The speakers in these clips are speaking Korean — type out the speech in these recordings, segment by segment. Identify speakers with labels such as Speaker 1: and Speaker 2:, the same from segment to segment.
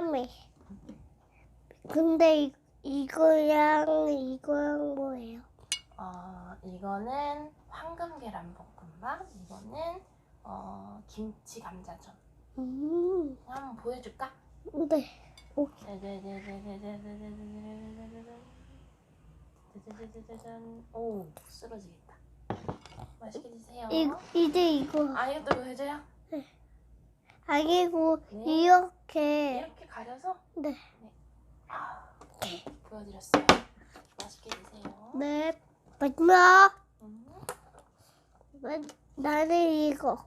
Speaker 1: 까매. 근데 이, 이거랑 이거랑 뭐예요?
Speaker 2: 어, 이거는 황금 계란 볶음밥, 이거는 어, 김치 감자전.
Speaker 1: 음.
Speaker 2: 한번 보여줄까?
Speaker 1: 네.
Speaker 2: 오. 오, 쓰러지겠다. 맛있게 드세요. 이, 이제 이거. 아, 이것도 해줘요? 네.
Speaker 1: 아니고
Speaker 2: 네.
Speaker 1: 이렇게
Speaker 2: 이렇게 가려서
Speaker 1: 네.
Speaker 2: 보여드렸어요. 맛있게 드세요.
Speaker 1: 네. 마지막
Speaker 2: 음.
Speaker 1: 나- 나는 이거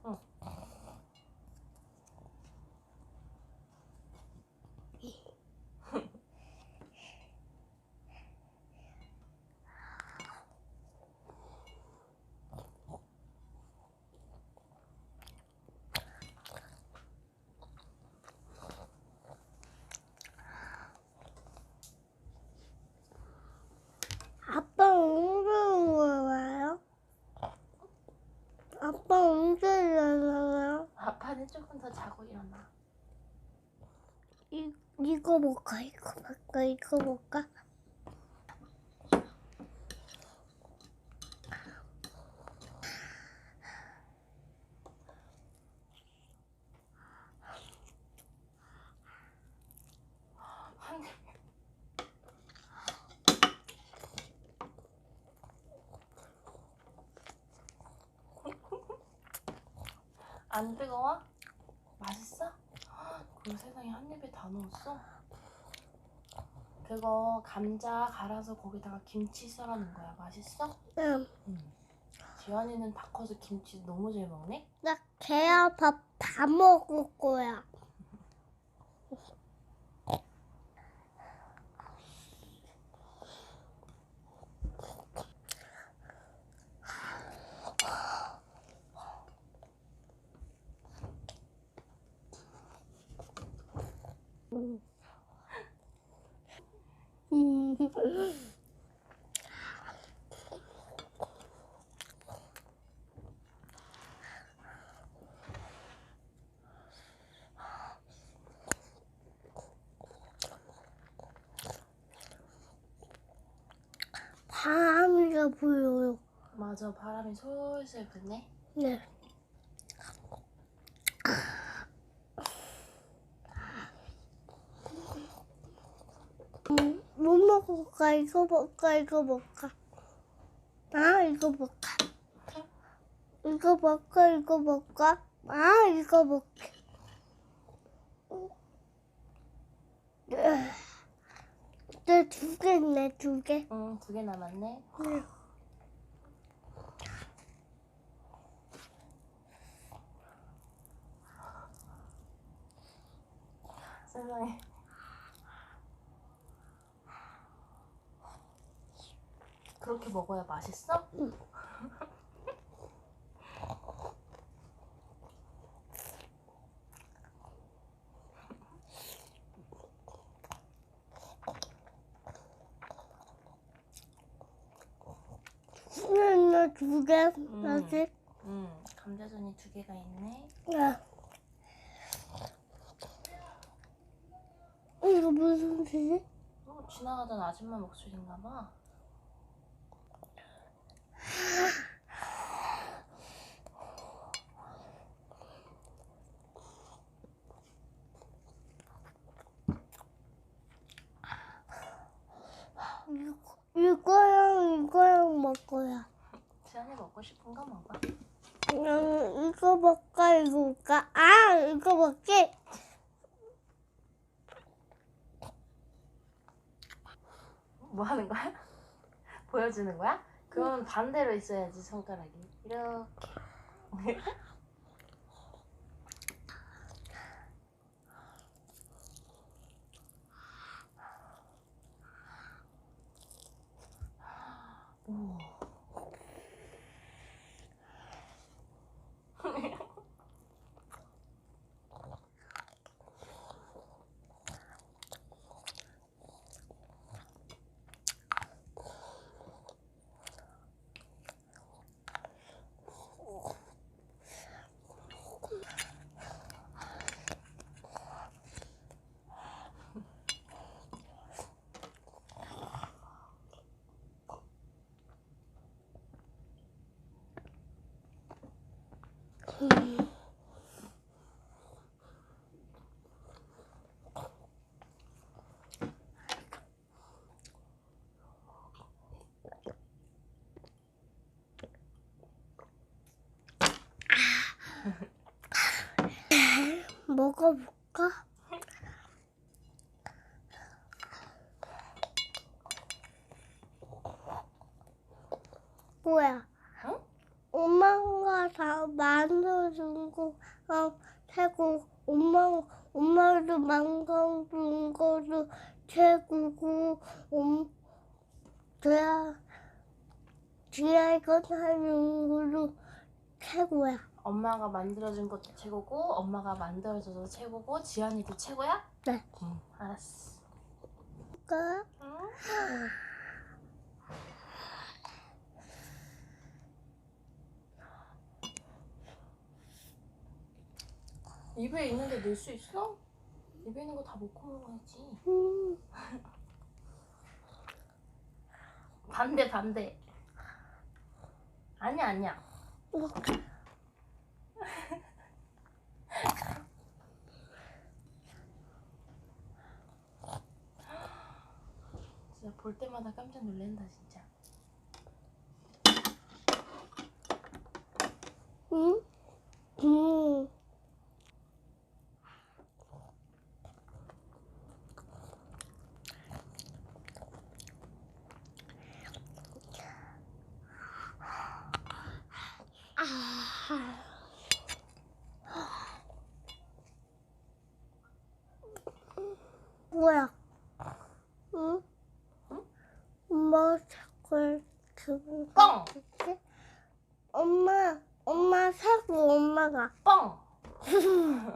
Speaker 1: 아빠 언제 와요? 아빠 언제 일어나요?
Speaker 2: 아빠는 조금 더 자고 일어나.
Speaker 1: 이, 이거 볼까? 이거 볼까? 이거?
Speaker 2: 한안 뜨거워? 맛있어? 그 세상에 한 입에 다 넣었어? 그거 감자 갈아서 거기다가 김치 썰어 놓은 거야. 맛있어?
Speaker 1: 응.
Speaker 2: 응. 지환이는 다 커서 김치 너무 잘 먹네?
Speaker 1: 나 개야 밥 다 먹을 거야. 바람이가 불어요.
Speaker 2: 맞아, 바람이 솔솔 부네.
Speaker 1: 네. 음, 뭐 먹을까? 이거 먹을까? 이거 먹을까? 아, 이거 먹을까? 이거 먹을까? 이거 먹을까? 아, 이거 먹을게. 이제 두개 있네, 두 개.
Speaker 2: 응, 두 개 남았네.
Speaker 1: 네.
Speaker 2: 세상에. 그렇게 먹어야 맛있어?
Speaker 1: 수면나 두 개, 아직.
Speaker 2: 응, 감자전이 두 개가 있네.
Speaker 1: 야. 이거 무슨 소리지?
Speaker 2: 어, 지나가던 아줌마 목소리인가 봐.
Speaker 1: 이거, 이거랑 이거랑 먹어야.
Speaker 2: 지안이 먹고 싶은 거 먹어.
Speaker 1: 그냥 이거 먹까 이거 먹까? 아 이거 먹지?
Speaker 2: 뭐 하는 거야? 보여주는 거야? 그건 반대로 있어야지 손가락이. 이렇게.
Speaker 1: 먹어볼까? 뭐야?
Speaker 2: 응?
Speaker 1: 엄마 가다 만들어준 거, 어, 최고. 엄마, 엄마도 만들어준 거도 최고고, 음, 제가, 제가 이거 하는 거도 최고야.
Speaker 2: 엄마가 만들어준 것도 최고고 엄마가 만들어줘도 최고고 지안이도 최고야?
Speaker 1: 네.
Speaker 2: 응 알았어
Speaker 1: 그러니까
Speaker 2: 응? 입에 있는데 넣을 수 있어? 입에 있는 거 다 먹고 먹어야지.
Speaker 1: 음,
Speaker 2: 반대 반대. 아니야 아니야. 진짜 볼 때마다 깜짝 놀란다 진짜
Speaker 1: 음, 음. 뭐야? 응?
Speaker 2: 응?
Speaker 1: 엄마 자꾸 기분
Speaker 2: 뻥!
Speaker 1: 좋지? 엄마, 엄마 사고 엄마가
Speaker 2: 뻥!